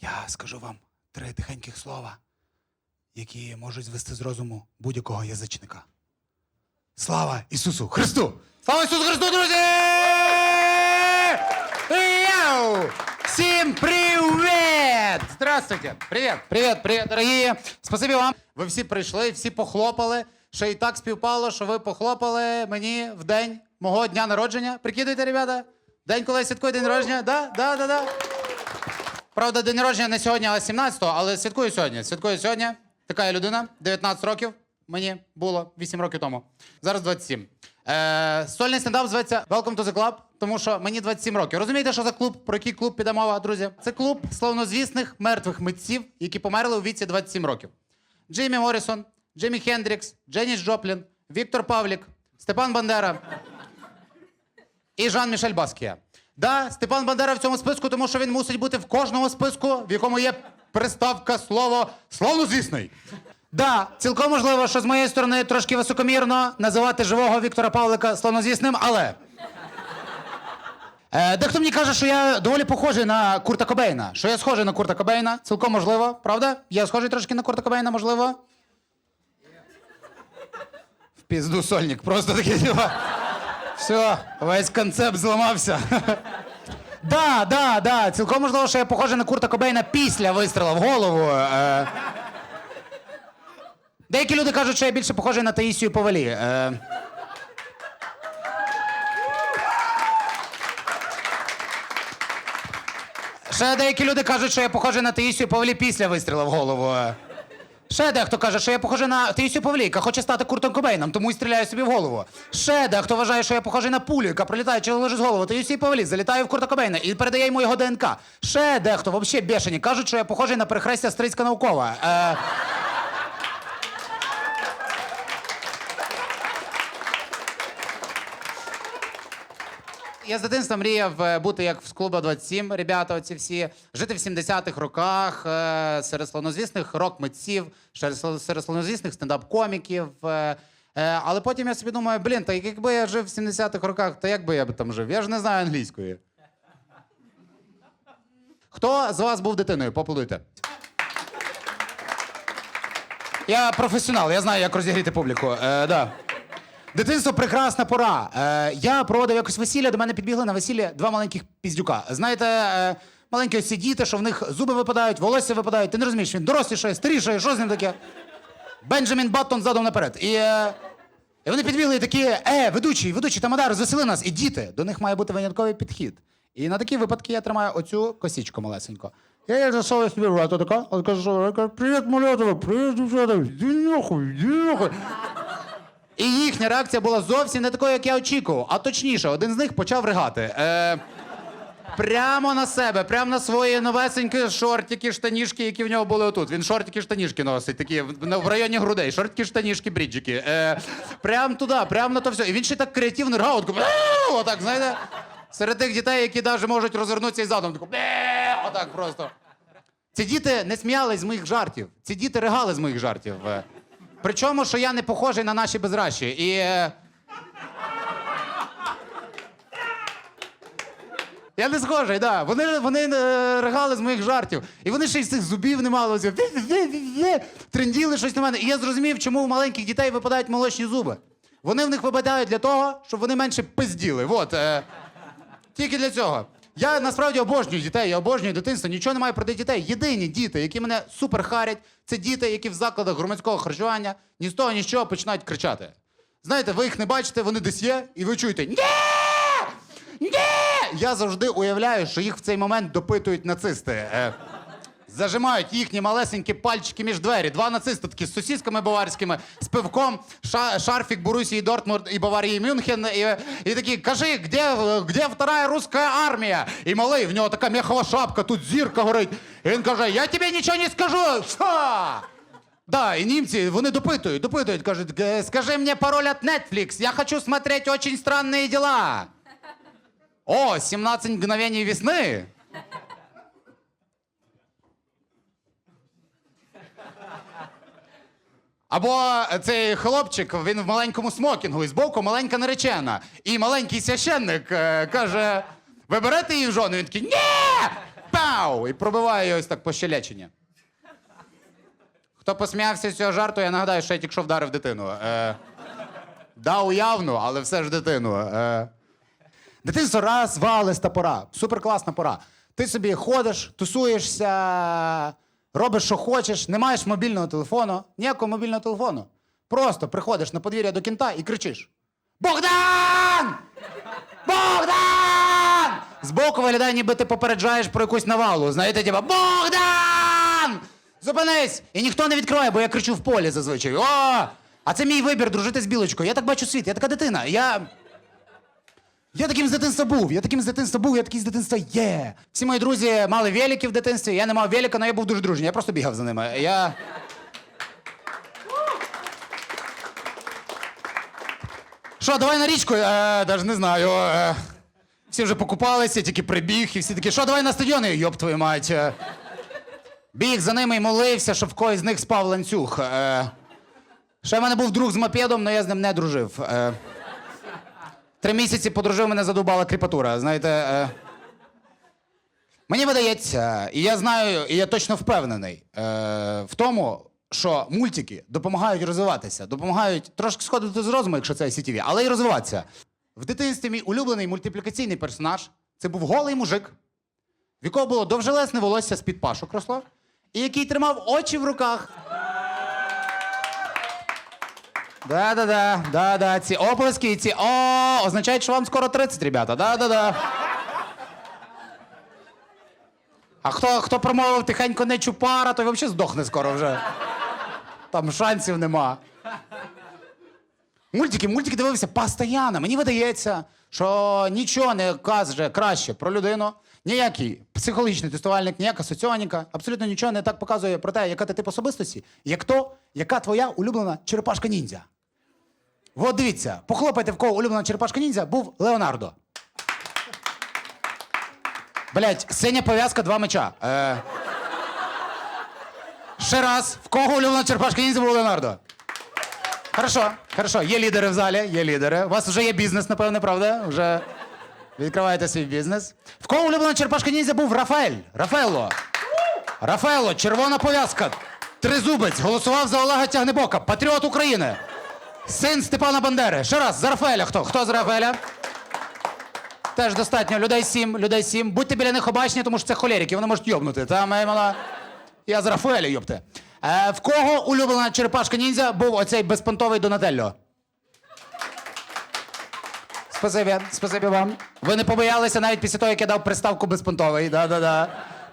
Я скажу вам три тихеньких слова, які можуть звести з розуму будь-якого язичника. Слава Ісусу Христу! Слава Ісусу Христу, друзі! Йоу! Всім привіт! Здравствуйте! Привіт, привіт, привіт, дорогі! Спасибі вам. Ви всі прийшли, всі похлопали. Ще і так співпало, що ви похлопали мені в день мого дня народження. Прикидуйте, ребята? День, коли я святкую день народження? Да, да, да, да. Правда, день народження не сьогодні, а 17-го, але святкую сьогодні. Святкую сьогодні. Така я людина, 19 років. Мені було 8 років тому. Зараз 27. Е, сольний стендап зветься Welcome to the Club, тому що мені 27 років. Розумієте, що за клуб? Про який клуб піде мова, друзі? Це клуб славнозвісних мертвих митців, які померли у віці 27 років. Джеймі Моррісон, Джеймі Хендрікс, Дженіс Джоплін, Віктор Павлік, Степан Бандера і Жан-Мішель Баскія. Да, Степан Бандера в цьому списку, тому що він мусить бути в кожному списку, в якому є приставка слово славнозвісний. Да, цілком можливо, що з моєї сторони трошки високомірно називати живого Віктора Павлика славнозвісним, але. Е, дехто мені каже, що я доволі похожий на Курта Кобейна. Що я схожий на Курта Кобейна. Цілком можливо, правда? Я схожий трошки на Курта Кобейна, можливо. В пізду сольник, просто такий. типа, Все, весь концепт зламався. Да, да, да. Цілком можливо, що я похожий на Курта Кобейна після вистрілу в голову. Е. Деякі люди кажуть, що я більше похожий на Таїсію Повалі. Е. Ще деякі люди кажуть, що я похожий на Таїсію Павлі після вистрілу в голову. Ще дехто каже, що я похожий на Таїсію Павлі, яка хоче стати Куртом Кобейном, тому і стріляю собі в голову. Ще дехто вважає, що я похожий на пулю, яка прилітає чи лежить з голову Таїсії Павлі, залітає в Курта Кобейна і передає йому його ДНК. Ще дехто, взагалі бешені, кажуть, що я похожий на перехрестя Стрицька наукова. Е... Я з дитинства мріяв е, бути як з клубу 27, ребята, оці всі, жити в 70-х роках е, серед славнозвісних рок-митців, серед славнозвісних стендап-коміків. е, е, Але потім я собі думаю, блін, та якби я жив в 70-х роках, то як би я там жив? Я ж не знаю англійської. Хто з вас був дитиною? Поплодуйте. Я професіонал, я знаю, як розігріти публіку. Е, да. Дитинство прекрасна пора. Е, я проводив якось весілля, до мене підбігли на весілля два маленьких піздюка. Знаєте, е, маленькі ось ці діти, що в них зуби випадають, волосся випадають. Ти не розумієш, він дорослішає, старішає, що з ним таке? Бенджамін Баттон задом наперед. І, е, і вони підбігли і такі: е, ведучий, ведучий, тамада, розвесели нас. І діти, до них має бути винятковий підхід. І на такі випадки я тримаю оцю косічку малесенько. Я як зайшов собі в роту така, от кажу, привіт, малятова, привіт, дівчата, іди нахуй, іди нахуй. Їхня реакція була зовсім не такою, як я очікував. А точніше, один з них почав ригати. Е, прямо на себе, прямо на свої новесенькі шортики, штанішки, які в нього були отут. Він шортики, штанішки носить, такі в, районі грудей. Шортики, штанішки, бріджики. Е, прямо туди, прямо на то все. І він ще так креативно ригав, от, отак, знаєте, серед тих дітей, які навіть можуть розвернутися і задом. таку, Отак просто. Ці діти не сміялись з моїх жартів. Ці діти ригали з моїх жартів. Причому, що я не похожий на наші безращі. І. е, Я не схожий, да. Вони, вони е, ригали з моїх жартів. І вони ще й з цих зубів не мали. ось ві-ві-ві-ві, Тренділи щось на мене. І я зрозумів, чому у маленьких дітей випадають молочні зуби. Вони в них випадають для того, щоб вони менше пизділи. Вот, е, тільки для цього. Я насправді обожнюю дітей, я обожнюю дитинство, нічого немає проти дітей. Єдині діти, які мене супер харять, це діти, які в закладах громадського харчування ні з того, ні з чого починають кричати. Знаєте, ви їх не бачите, вони десь є, і ви чуєте Ні! Ні! Я завжди уявляю, що їх в цей момент допитують нацисти. Е, Зажимають їхні малесенькі пальчики між двері. Два нацисти такі з сосісками баварськими, з пивком, ша, шарфік Борусії Дортмунд і Баварії Мюнхен. І, і такі, кажи, де, де вторая руська армія? І малий, в нього така м'яхова шапка, тут зірка горить. І він каже: Я тобі нічого не скажу. Що? Да, і німці, вони допитують, допитують, кажуть, скажи мені пароль от Netflix, я хочу смотреть очень странные дела. О, 17 мгновений весны. Або цей хлопчик, він в маленькому смокінгу, і збоку маленька наречена. І маленький священник е, каже: ви берете її в жону? Він такий ні! Пау! І пробиває її ось так по щелечині. Хто посміявся з цього жарту, я нагадаю, що я тільки що вдарив дитину. Е, да, уявно, але все ж дитину. Е. Дитинство раз, валиста пора. Суперкласна пора. Ти собі ходиш, тусуєшся, робиш, що хочеш, не маєш мобільного телефону, ніякого мобільного телефону. Просто приходиш на подвір'я до кінта і кричиш: Богдан! Богдан! Збоку виглядає, ніби ти попереджаєш про якусь навалу. Знаєте, типа Богдан! Зупинись! І ніхто не відкриває, бо я кричу в полі зазвичай. О! А це мій вибір дружити з білочкою. Я так бачу світ, я така дитина. Я. Я таким з дитинства був, я таким з дитинства був, я такий з дитинства є. Всі мої друзі мали велики в дитинстві, я не мав велика, але я був дуже дружній, я просто бігав за ними. Я. Що, давай на річку? Е, даже не знаю. Е, всі вже покупалися, тільки прибіг, і всі такі, що, давай на стадіони, йоп твою мать. Е, біг за ними і молився, щоб в когось з них спав ланцюг. Е, ще в мене був друг з мопедом, але я з ним не дружив. Е, Три місяці подружив, мене задубала кріпатура. Знаєте. Е... Мені видається, і я знаю, і я точно впевнений е... в тому, що мультики допомагають розвиватися, допомагають трошки сходити з розуму, якщо це ICTV, але й розвиватися. В дитинстві мій улюблений мультиплікаційний персонаж це був голий мужик, в якого було довжелесне волосся з-під пашок росло, і який тримав очі в руках. Да-да-да, да-да. Ці оплески, і ці о, означають, що вам скоро 30, ребята. Да-да-да. А хто, хто промовив тихенько не чупара, той взагалі здохне скоро вже. Там шансів нема. Мультики, мультики дивився постійно. Мені видається, що нічого не каже краще про людину. Ніякий психологічний тестувальник, ніяка соціоніка, абсолютно нічого не так показує про те, яка ти тип особистості, як то, яка твоя улюблена черепашка ніндзя. От дивіться, похлопайте, в кого улюблена черепашка ніндзя був Леонардо. Блять, синя пов'язка, два меча. Е... Ще раз, в кого улюблена черепашка ніндзя був Леонардо? Хорошо, хорошо. Є лідери в залі, є лідери. У вас вже є бізнес, напевне, правда? Вже відкриваєте свій бізнес. В кого улюблена черепашка ніндзя був Рафаель? Рафаело. Рафаело, червона пов'язка. Тризубець, голосував за Олега Тягнебока, патріот України. Син Степана Бандери. Ще раз, за Рафаеля хто? Хто за Рафаеля? Теж достатньо. Людей сім, людей сім. Будьте біля них обачні, тому що це холерики, вони можуть йобнути. Та моя мала. Я за Рафаеля, йобте. Е, в кого улюблена черепашка ніндзя був оцей безпонтовий Донателло? Спасибі, спасибі вам. Ви не побоялися навіть після того, як я дав приставку безпонтовий. Да-да-да.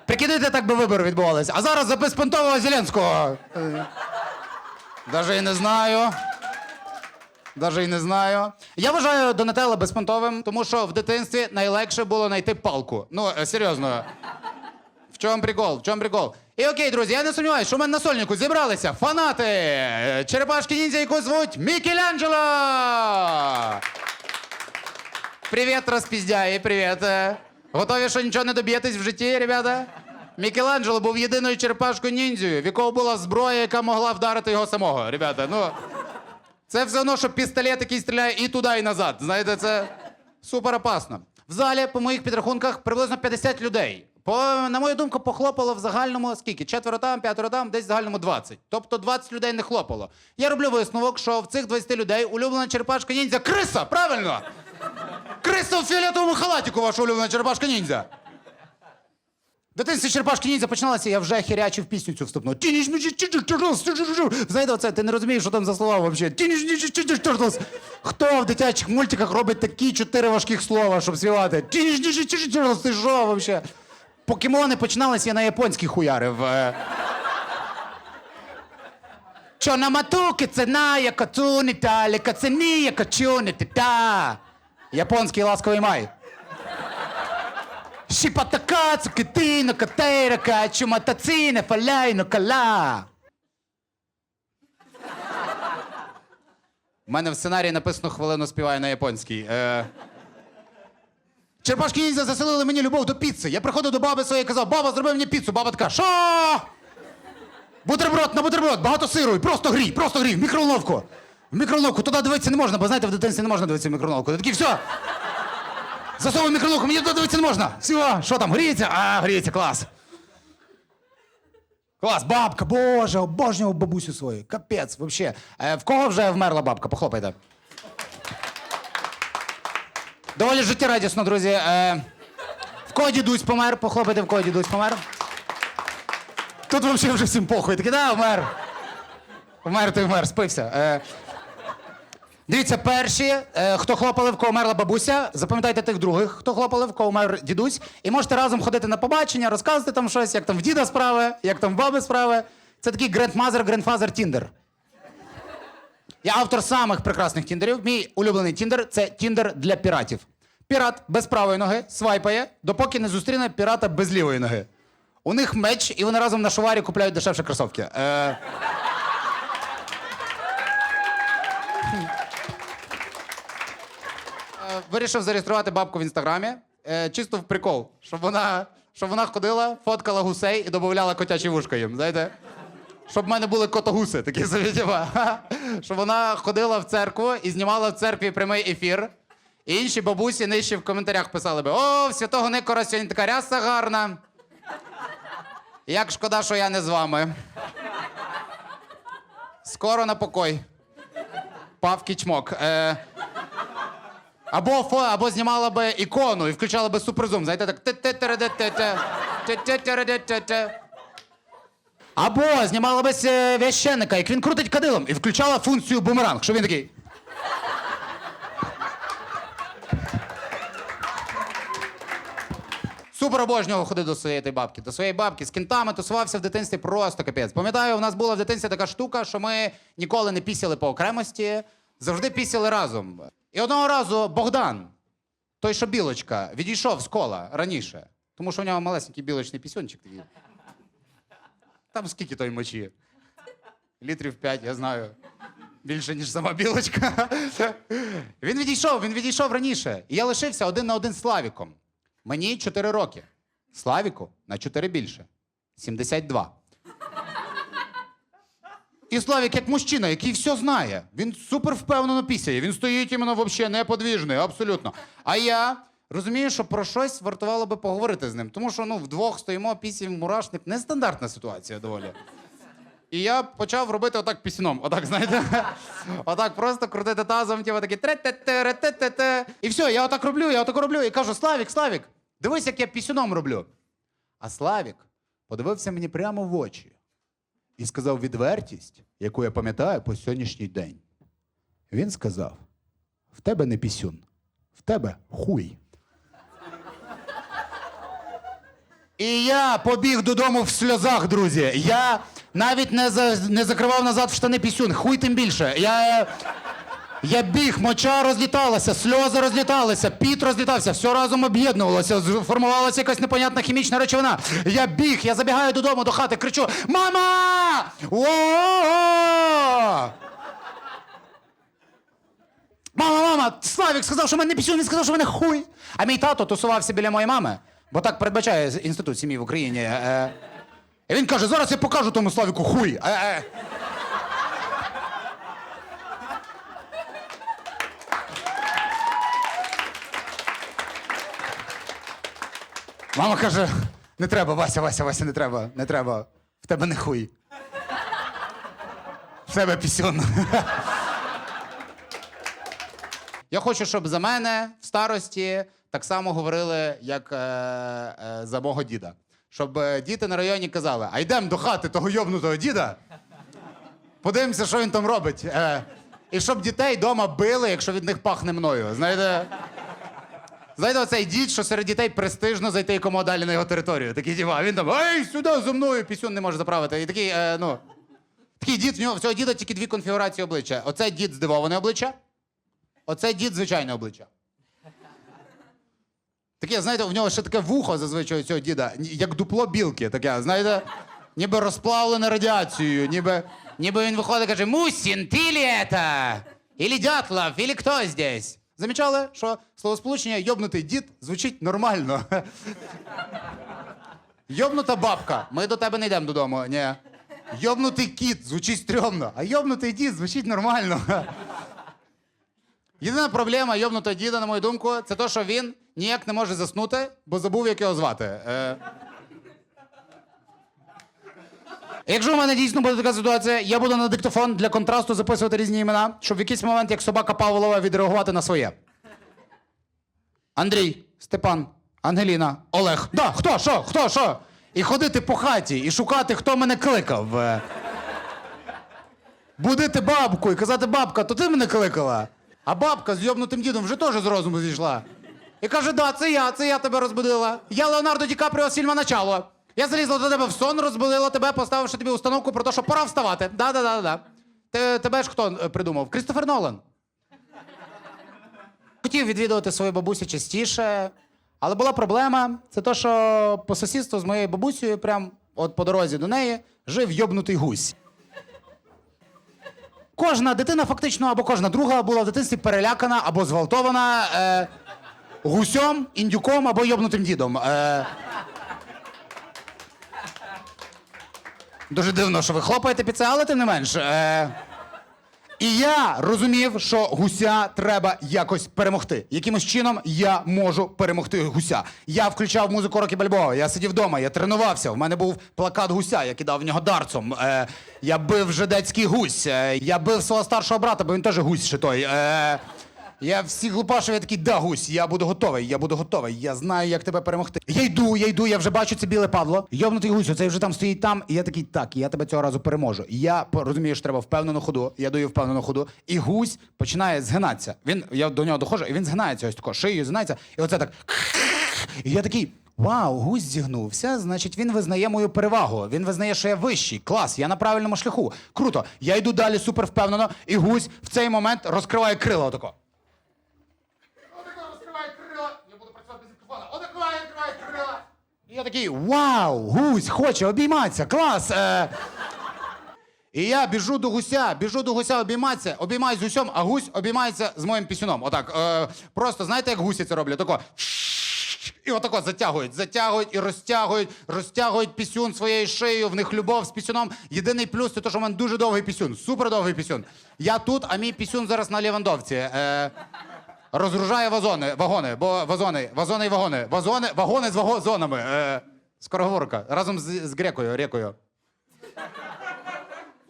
Прикидайте, так би вибори відбувалися. А зараз за безпонтового Зеленського. Даже і не знаю. Даже і не знаю. Я вважаю Донателло безпонтовим, тому що в дитинстві найлегше було знайти палку. Ну, е, серйозно. В чому прикол? В чому прикол? І окей, друзі, я не сумніваюся, що в мене на сольнику зібралися фанати черепашки ніндзя, яку звуть Мікеланджело! Привіт, розпіздяї, привіт. Готові, що нічого не доб'єтесь в житті, ребята? Мікеланджело був єдиною черепашкою ніндзею, в якого була зброя, яка могла вдарити його самого. Ребята, ну. Це все одно, що пістолет, який стріляє і туди, і назад. Знаєте, це супер опасно. В залі, по моїх підрахунках, приблизно 50 людей. По, на мою думку, похлопало в загальному скільки? Четверо там, п'ятеро там, десь в загальному 20. Тобто 20 людей не хлопало. Я роблю висновок, що в цих 20 людей улюблена черепашка ніндзя криса, правильно? Криса в фіолетовому халатику, ваша улюблена черепашка ніндзя. В дитинстві черепашки ніндзя починалася, я вже хірячив пісню цю вступну. Знаєте, оце, ти не розумієш, що там за слова взагалі. Хто в дитячих мультиках робить такі чотири важких слова, щоб співати? Ти що взагалі? Покемони починалися, я на японських хуярив. е. Чонаматуки це на якацуни талі, кацані якачуни та. Японський ласковий май. Шіпатака, цукитино, катейрака, чуматацина, фаляйно, кала. У мене в сценарії написано хвилину співаю на японській. Е... Черпашки ніндзя заселили мені любов до піци. Я приходив до баби своєї і казав, баба, зроби мені піцу. Баба така, що? Бутерброд на бутерброд, багато сиру, і просто грій, просто грій, в мікроволновку. В мікроволновку, туди дивитися не можна, бо знаєте, в дитинстві не можна дивитися в мікроволновку. Ти все. Засовуй мікроволновку, мені туди дивитися не можна. Все, що там, гріється? А, гріється, клас. Клас, бабка, боже, обожнював бабусю свою. Капець, вообще. Е, в кого вже вмерла бабка? Похлопайте. Доволі життєрадісно, друзі. Е, в кого дідусь помер? Похлопайте, в кого дідусь помер. Тут взагалі вже всім похуй. Такий, да, вмер. Вмер, той вмер, спився. Е, дивіться, перші, е, хто хлопали, в кого вмерла бабуся, запам'ятайте тих других, хто хлопали, в кого вмер дідусь, і можете разом ходити на побачення, розказувати там щось, як там в діда справи, як там в баби справи. Це такий grandmother, grandfather тіндер. Я автор самих прекрасних тіндерів. Мій улюблений тіндер це тіндер для піратів. Пірат без правої ноги свайпає, допоки не зустріне пірата без лівої ноги. У них меч, і вони разом на шуварі купляють дешевші кросовки. Е... Е, Вирішив зареєструвати бабку в інстаграмі. Е, чисто в прикол, щоб вона, щоб вона ходила, фоткала гусей і додавала котячі вушка їм. Знаєте? Щоб в мене були котогуси, такі собі. Щоб вона ходила в церкву і знімала в церкві прямий ефір. І інші бабусі нижче в коментарях писали би: О, в святого Никора сьогодні така ряса гарна. Як шкода, що я не з вами. Скоро на покой. Павки чмок. Е... Або, фо, або знімала би ікону і включала би суперзум. Знаєте, так. Або знімала би священника, як він крутить кадилом, і включала функцію бумеранг, що він такий. Супер обожнював ходити до своєї тої бабки. До своєї бабки з кінтами тусувався в дитинстві просто капець. Пам'ятаю, у нас була в дитинстві така штука, що ми ніколи не пісяли по окремості, завжди пісяли разом. І одного разу Богдан, той, що білочка, відійшов з кола раніше, тому що в нього малесенький білочний пісюнчик такий. Там скільки той мочі? Літрів п'ять, я знаю. Більше, ніж сама білочка. Він відійшов, він відійшов раніше. І я лишився один на один з Славіком. Мені 4 роки. Славіку на 4 більше. 72. І Славік як мужчина, який все знає. Він супер впевнено пісяє. Він стоїть іменно взагалі неподвіжний, абсолютно. А я розумію, що про щось вартувало би поговорити з ним. Тому що ну, вдвох стоїмо пісім мурашник. Нестандартна ситуація доволі. І я почав робити отак пісюном. Отак, знаєте? Отак просто крутити тазом, типу такі тре-те-те-ре-те-те-те. І все, я отак роблю, я отак роблю. І кажу: Славік, Славік, дивись, як я пісюном роблю. А Славік подивився мені прямо в очі і сказав відвертість, яку я пам'ятаю по сьогоднішній день. Він сказав: в тебе не пісюн, в тебе хуй. І я побіг додому в сльозах, друзі. Я навіть не, за, не закривав назад в штани пісюн, хуй тим більше. Я, я біг, моча розліталася, сльози розліталися, піт розлітався, все разом об'єднувалося, формувалася якась непонятна хімічна речовина. Я біг, я забігаю додому до хати, кричу: Мама! О! Мама, мама, Славік сказав, що в мене не пісюн, він сказав, що в мене хуй. А мій тато тусувався біля моєї мами, бо так передбачає інститут сім'ї в Україні. Е, і він каже: зараз я покажу тому Славіку хуй. Е, е. Мама каже: не треба, Вася, Вася, Вася, не треба, не треба. В тебе не хуй. В тебе пісюн. Я хочу, щоб за мене в старості так само говорили, як е, е, за мого діда. Щоб е, діти на районі казали: а йдемо до хати того йобнутого діда. Подивимося, що він там робить. Е, і щоб дітей вдома били, якщо від них пахне мною. Знаєте? Знаєте, оцей дід, що серед дітей престижно зайти якому далі на його територію. Такий діва, а він там, ей, сюди за мною, пісюн не може заправити. І такий, е, ну. Такий дід, в нього в цього діда тільки дві конфігурації обличчя. Оце дід здивоване обличчя. Оце дід звичайне обличчя. Таке, знаєте, в нього ще таке вухо зазвичай цього діда, як дупло білки. Таке, знаєте, ніби розплавлене радіацією, ніби, ніби він виходить і каже: Мусін, ти это? Или Дятлов, или хто здесь? Замічали, що словосполучення йобнутий дід звучить нормально. Йобнута бабка. Ми до тебе не йдемо додому. Ні. Йобнутий кіт звучить стрьомно, а йобнутий дід звучить нормально. Єдина проблема йобнутого діда, на мою думку, це те, що він ніяк не може заснути, бо забув, як його звати. Е... Якщо в мене дійсно буде така ситуація, я буду на диктофон для контрасту записувати різні імена, щоб в якийсь момент, як собака Павлова, відреагувати на своє. Андрій, Степан, Ангеліна, Олег. Да, хто, що, хто, що? І ходити по хаті, і шукати, хто мене кликав. Е. Будити бабку і казати, бабка, то ти мене кликала. А бабка з йобнутим дідом вже теж з розуму зійшла. І каже: да, це я, це я тебе розбудила. Я Леонардо Ді Капріо з фільму начало. Я залізла до тебе в сон, розбудила тебе, поставивши тобі установку про те, що пора вставати. Да, да, да, да. Те- Тебе ж хто е, придумав? Крістофер Нолан. Хотів відвідувати свою бабусю частіше, але була проблема. Це те, що по сусідству з моєю бабусею, прям от по дорозі до неї, жив йобнутий гусь. Кожна дитина, фактично, або кожна друга була в дитинстві перелякана або зґвалтована е, гусьом, індюком або йобнутим дідом. Е, дуже дивно, що ви хлопаєте під це, але тим не менш. Е, і я розумів, що гуся треба якось перемогти. Якимось чином я можу перемогти гуся. Я включав музику Рокі Бальбоа, я сидів вдома, я тренувався. В мене був плакат гуся, я кидав в нього дарцом. Е, я бив жидецький гусь. Е, я бив свого старшого брата, бо він теж гусь ще той. Е, я всіх глупашив, я такий, да, гусь, я буду готовий, я буду готовий, я знаю, як тебе перемогти. Я йду, я йду, я вже бачу це біле падло. Йобнутий гусь, оцей вже там стоїть там, і я такий, так, я тебе цього разу переможу. Я розумію, що треба впевнену ходу, я даю впевнену ходу, і гусь починає згинатися. Він, я до нього доходжу, і він згинається ось тако, шиєю згинається, і оце так. І я такий. Вау, гусь зігнувся, значить він визнає мою перевагу. Він визнає, що я вищий. Клас, я на правильному шляху. Круто. Я йду далі супер впевнено, і гусь в цей момент розкриває крила. Отако розкриває крила. Я буду працювати без мікрофона. Отако відкриває крила. І я такий: Вау, гусь хоче обійматися, клас. Е... І я біжу до гуся, біжу до гуся обійматися, обіймаюсь з гусем, а гусь обіймається з моїм пісюном. Отак. Е, просто знаєте, як гусі це роблять? Тако. І отако затягують, затягують і розтягують, розтягують пісюн своєю шиєю, в них любов з пісюном. Єдиний плюс це те, що в мене дуже довгий пісюн, супер довгий пісюн. Я тут, а мій пісюн зараз на Лівандовці. Е, розгружає вазони, вагони, бо вазони, вазони і вагони. Вазони, вагони з вагозонами. Е, скороговорка. Разом з, з грекою, рекою.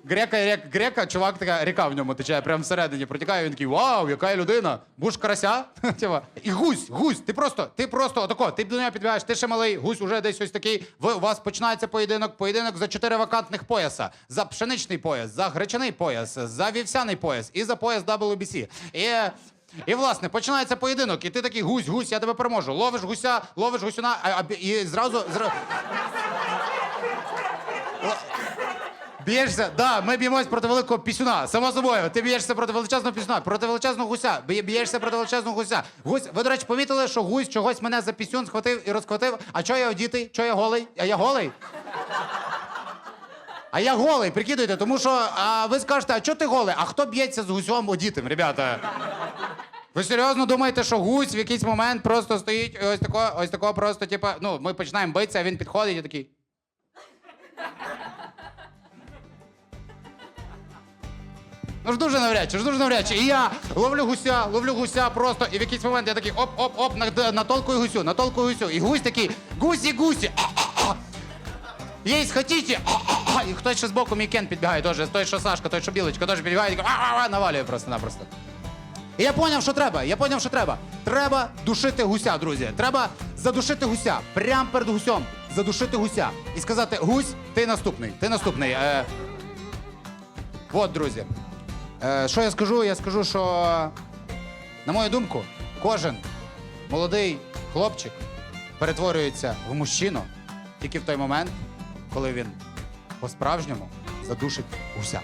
Грека, рек, грека, чувак, така ріка в ньому тече, прямо всередині протікає. Він такий, вау, яка людина! Буш карася. І гусь, гусь, ти просто, ти просто отако, ти до нього підбігаєш, ти ще малий, гусь уже десь ось такий. Ви, у вас починається поєдинок, поєдинок за чотири вакантних пояса: за пшеничний пояс, за гречаний пояс, за вівсяний пояс і за пояс WBC. І, і власне починається поєдинок, і ти такий гусь, гусь, я тебе переможу. Ловиш гуся, ловиш гусюна, а, а, і зразу. зра- Б'єшся, да, ми б'ємось проти великого пісюна. Само собою, ти б'єшся проти величезного пісюна, проти величезного гуся. Б'є- Б'єшся проти величезного гуся. Гусь, ви, до речі, помітили, що гусь чогось мене за пісюн схватив і розхватив. А чого я одітий? Чого я голий? А я голий? А я голий, прикидуйте, тому що а, ви скажете, а чого ти голий? А хто б'ється з гусем одітим, ребята? Ви серйозно думаєте, що гусь в якийсь момент просто стоїть і ось тако, ось тако просто, типа, ну, ми починаємо битися, а він підходить і такий. Ну ж дуже навряд чи, ж дуже навряд чи. І я ловлю гуся, ловлю гуся просто, і в якийсь момент я такий оп-оп-оп, на- натолкую гусю, натолкую гусю. І гусь такий, гусі, гусі. а-а-а. Єсть хотіте? І хтось ще збоку мій Кен підбігає теж, той, що Сашка, той, що білочка, теж підбігає, такий, навалює просто-напросто. І я поняв, що треба. Я поняв, що треба. Треба душити гуся, друзі. Треба задушити гуся. Прямо перед гусем. Задушити гуся. І сказати: гусь, ти наступний. Ти наступний. Е... От, друзі. Е, що я скажу? Я скажу, що, на мою думку, кожен молодий хлопчик перетворюється в мужчину тільки в той момент, коли він по-справжньому задушить гуся.